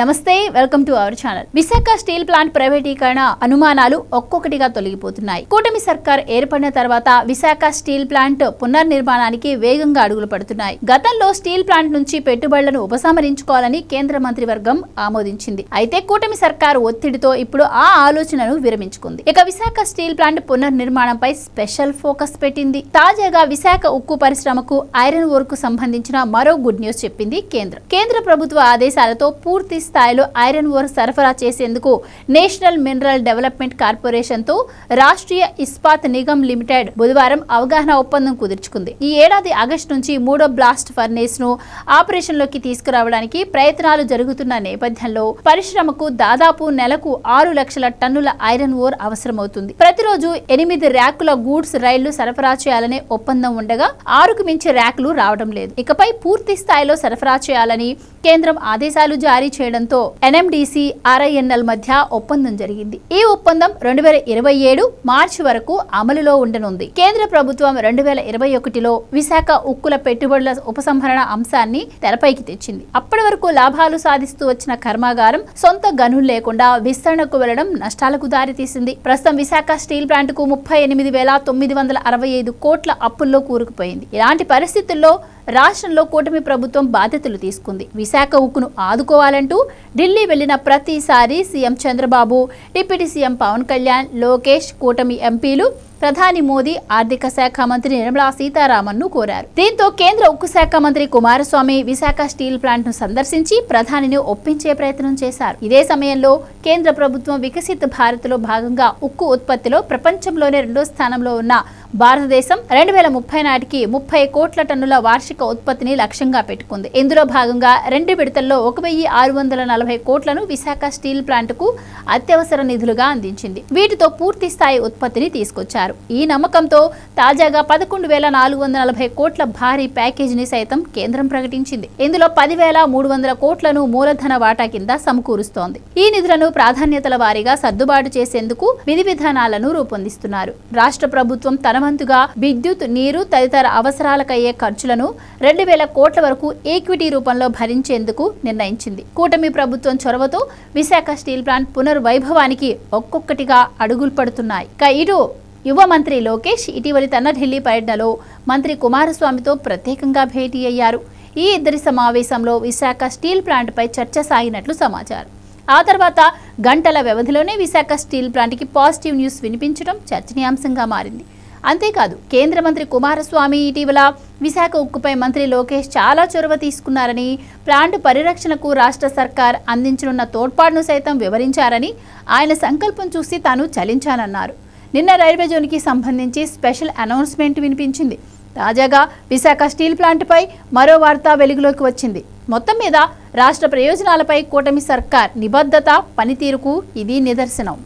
నమస్తే welcome to our channel. Visakha steel plant ప్రైవేటీకరణ అనుమానాలు ఒక్కొక్కటిగా తొలగిపోతున్నాయి. కూటమి సర్కార్ ఏర్పడిన తర్వాత విశాఖ స్టీల్ ప్లాంట్ పునర్నిర్మాణానికి వేగంగా అడుగులు పడుతున్నాయి. గతంలో స్టీల్ ప్లాంట్ నుంచి పెట్టుబడులను ఉపసంహరించుకోవాలని కేంద్ర మంత్రివర్గం ఆమోదించింది. అయితే కూటమి సర్కార్ ఒత్తిడితో ఇప్పుడు ఆ ఆలోచనను విరమించుకుంది. ఇక విశాఖ స్టీల్ ప్లాంట్ పునర్నిర్మాణంపై స్పెషల్ ఫోకస్ పెట్టింది. తాజాగా విశాఖ ఉక్కు పరిశ్రమకు ఐరన్ ఓర్కు సంబంధించిన మరో గుడ్ న్యూస్ చెప్పింది కేంద్రం. కేంద్ర ప్రభుత్వ ఆదేశాలతో పూర్తి స్థాయిలో ఐరన్ ఓర్ సరఫరా చేసేందుకు నేషనల్ మినరల్ డెవలప్మెంట్ కార్పొరేషన్తో రాష్ట్రీయ ఇస్పాత్ నిగమ్ లిమిటెడ్ బుధవారం అవగాహన ఒప్పందం కుదుర్చుకుంది. ఈ ఏడాది ఆగస్టు నుంచి మూడో బ్లాస్ట్ ఫర్నేస్ను ఆపరేషన్లోకి తీసుకురావడానికి ప్రయత్నాలు జరుగుతున్న నేపథ్యంలో పరిశ్రమకు దాదాపు నెలకు ఆరు లక్షల టన్నుల ఐరన్ ఓర్ అవసరమవుతుంది. ప్రతిరోజు ఎనిమిది ర్యాకుల గూడ్స్ రైళ్ళు సరఫరా చేయాలనే ఒప్పందం ఉండగా ఆరుకు మించి ర్యాకులు రావడం లేదు. ఇకపై పూర్తి స్థాయిలో సరఫరా చేయాలని కేంద్రం ఆదేశాలు జారీ చేయడం చేయడంతో ఎన్ఎండిసి ఆర్ఐఎన్ఎల్ మధ్య ఒప్పందం జరిగింది. ఈ ఒప్పందం రెండు వేల ఇరవై ఏడు మార్చి వరకు అమలులో ఉండనుంది. కేంద్ర ప్రభుత్వం రెండు వేల ఇరవై ఒకటిలో విశాఖ ఉక్కుల పెట్టుబడుల ఉపసంహరణ అంశాన్ని తెరపైకి తెచ్చింది. అప్పటి వరకు లాభాలు సాధిస్తూ వచ్చిన కర్మాగారం సొంత గనులు లేకుండా విస్తరణకు వెళ్ళడం నష్టాలకు దారితీసింది. ప్రస్తుతం విశాఖ స్టీల్ ప్లాంట్కు ముప్పై ఎనిమిది వేల తొమ్మిది వందల అరవై ఐదు కోట్ల అప్పుల్లో కూరుకుపోయింది. ఇలాంటి పరిస్థితుల్లో రాష్ట్రంలో కూటమి ప్రభుత్వం బాధ్యతలు తీసుకుంది. విశాఖ ఉక్కును ఆదుకోవాలంటూ ఢిల్లీ వెళ్ళిన ప్రతిసారి CM Chandrababu deputy CM Pawan Kalyan Lokesh కూటమి ఎంపీలు ప్రధాని మోదీ ఆర్థిక శాఖ మంత్రి నిర్మలా సీతారామన్ను కోరారు. దీంతో కేంద్ర ఉక్కు శాఖ మంత్రి కుమారస్వామి విశాఖ స్టీల్ ప్లాంట్ను సందర్శించి ప్రధానిని ఒప్పించే ప్రయత్నం చేశారు. ఇదే సమయంలో కేంద్ర ప్రభుత్వం వికసిత భారత్లో భాగంగా ఉక్కు ఉత్పత్తిలో ప్రపంచంలోనే రెండో స్థానంలో ఉన్న భారతదేశం రెండు వేల ముప్పై నాటికి ముప్పై కోట్ల టన్నుల వార్షిక ఉత్పత్తిని లక్ష్యంగా పెట్టుకుంది. ఇందులో భాగంగా రెండు విడతల్లో ఒక వెయ్యి ఆరు వందల నలభై కోట్లను విశాఖ స్టీల్ ప్లాంట్కు అత్యవసర నిధులుగా అందించింది. వీటితో పూర్తి స్థాయి ఉత్పత్తిని తీసుకొచ్చారు. ఈ నమ్మకంతో తాజాగా పదకొండు వేల నాలుగు వందల నలభై కోట్ల భారీ ప్యాకేజీని సైతం కేంద్రం ప్రకటించింది. ఇందులో పదివేల మూడు వందల కోట్లను మూలధన వాటా కింద సమకూరుస్తోంది. ఈ నిధులను ప్రాధాన్యతల వారీగా సర్దుబాటు చేసేందుకు విధి విధానాలను రూపొందిస్తున్నారు. రాష్ట్ర ప్రభుత్వం తనవంతుగా విద్యుత్ నీరు తదితర అవసరాలకయ్యే ఖర్చులను రెండు వేల కోట్ల వరకు ఈక్విటీ రూపంలో భరించేందుకు నిర్ణయించింది. కూటమి ప్రభుత్వం చొరవతో విశాఖ స్టీల్ ప్లాంట్ పునర్వైభవానికి ఒక్కొక్కటిగా అడుగులు పడుతున్నాయి. ఇక ఇటు యువ మంత్రి లోకేష్ ఇటీవలి తన ఢిల్లీ పర్యటనలో మంత్రి కుమారస్వామితో ప్రత్యేకంగా భేటీ అయ్యారు. ఈ ఇద్దరి సమావేశంలో విశాఖ స్టీల్ ప్లాంట్పై చర్చ సాగినట్లు సమాచారం. ఆ తర్వాత గంటల వ్యవధిలోనే విశాఖ స్టీల్ ప్లాంట్కి పాజిటివ్ న్యూస్ వినిపించడం చర్చనీయాంశంగా మారింది. అంతేకాదు కేంద్ర మంత్రి కుమారస్వామి ఇటీవల విశాఖ ఉక్కుపై మంత్రి లోకేష్ చాలా చొరవ తీసుకున్నారని ప్లాంట్ పరిరక్షణకు రాష్ట్ర సర్కార్ అందించనున్న తోడ్పాటును సైతం వివరించారని ఆయన సంకల్పం చూసి తాను చలించానన్నారు. నిన్న రైల్వే జోన్కి సంబంధించి స్పెషల్ అనౌన్స్మెంట్ వినిపించింది. తాజాగా విశాఖ స్టీల్ ప్లాంట్పై మరో వార్త వెలుగులోకి వచ్చింది. మొత్తం మీద రాష్ట్ర ప్రయోజనాలపై కూటమి సర్కార్ నిబద్ధత పనితీరుకు ఇది నిదర్శనం.